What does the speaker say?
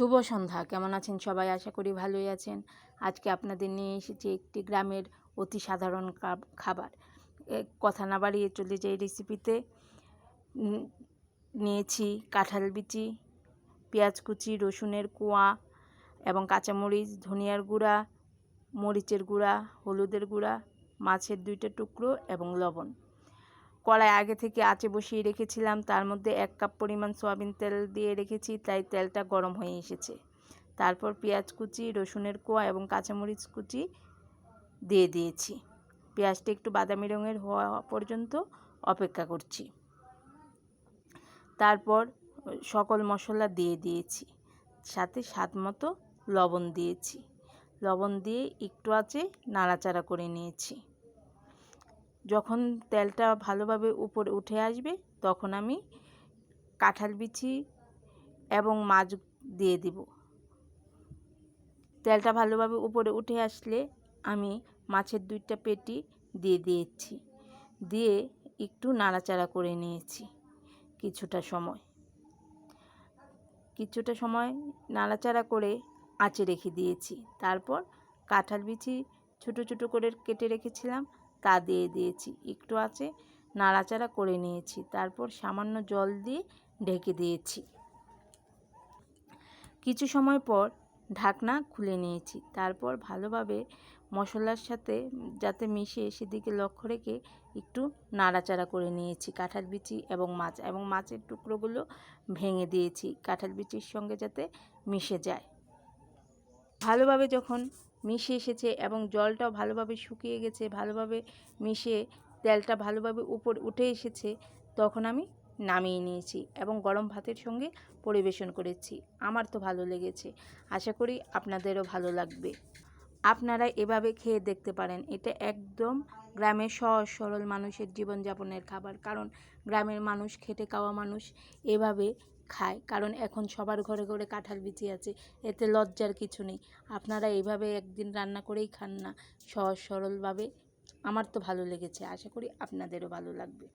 শুভ সন্ধ্যা। কেমন আছেন সবাই? আশা করি ভালোই আছেন। আজকে আপনাদের নিয়ে এসেছি একটি গ্রামের অতি সাধারণ খাবার। কথা না বাড়িয়ে চলে যাই রেসিপিতে। নিয়েছি কাঁঠাল বিচি, পেঁয়াজ কুচি, রসুনের কোয়া এবং কাঁচামরিচ, ধনিয়ার গুঁড়া, মরিচের গুঁড়া, হলুদের গুঁড়া, মাছের দুইটা টুকরো এবং লবণ। কড়াই আগে থেকে আঁচে বসিয়ে রেখেছিলাম। তার মধ্যে এক কাপ পরিমাণ সয়াবিন তেল দিয়ে রেখেছি, তাই তেলটা গরম হয়ে এসেছে। তারপর পেঁয়াজ কুচি, রসুনের কোয়া এবং কাঁচামরিচ কুচি দিয়ে দিয়েছি। পেঁয়াজটা একটু বাদামি রঙের হওয়া পর্যন্ত অপেক্ষা করছি। তারপর সকল মশলা দিয়ে দিয়েছি। সাথে স্বাদ মতো লবণ দিয়েছি। লবণ দিয়ে একটু আঁচে নাড়াচাড়া করে নিয়েছি। যখন তেলটা ভালোভাবে উপরে উঠে আসবে, তখন আমি কাঁঠাল বিচি এবং মাছ দিয়ে দিব। তেলটা ভালোভাবে উপরে উঠে আসলে আমি মাছের দুইটা পেটি দিয়ে দিয়েছি। দিয়ে একটু নাড়াচাড়া করে নিয়েছি কিছুটা সময়। কিছুটা সময় নাড়াচাড়া করে আঁচে রেখে দিয়েছি। তারপর কাঁঠাল বিচি ছোটো ছোটো করে কেটে রেখেছিলাম। তা দিয়ে দিয়েছি। একটু আছে, নাড়াচাড়া করে নিয়েছি। তারপর সামান্য জল দিয়ে ঢেকে দিয়েছি। কিছু সময় পর ঢাকনা খুলে নিয়েছি। তারপর ভালোভাবে মশলার সাথে যাতে মিশে সেদিকে লক্ষ্য রেখে একটু নাড়াচাড়া করে নিয়েছি। কাঁঠাল বিচি এবং মাছ, এবং মাছের টুকরোগুলো ভেঙে দিয়েছি। কাঁঠাল বিচির সঙ্গে যাতে মিশে যায়। ভালোভাবে যখন মিশে এসেছে এবং জলটাও ভালোভাবে শুকিয়ে গেছে, ভালোভাবে মিশে তেলটা ভালোভাবে উপর উঠে এসেছে, তখন আমি নামিয়ে নিয়েছি এবং গরম ভাতের সঙ্গে পরিবেশন করেছি। আমার তো ভালো লেগেছে, আশা করি আপনাদেরও ভালো লাগবে। আপনারা এভাবে খেয়ে দেখতে পারেন, এটা একদম গ্রামের সহজ সরল মানুষের জীবনযাপনের খাবার, কারণ গ্রামের মানুষ, খেটে খাওয়া মানুষ এভাবে খায়। কারণ এখন সবার ঘরে ঘরে কাঁঠাল বিচি আছে, এতে লজ্জার কিছু নেই। আপনারা এইভাবে একদিন রান্না করেই খান না। সহজ সরলভাবে। আমার তো ভালো লেগেছে। আশা করি আপনাদেরও ভালো লাগবে।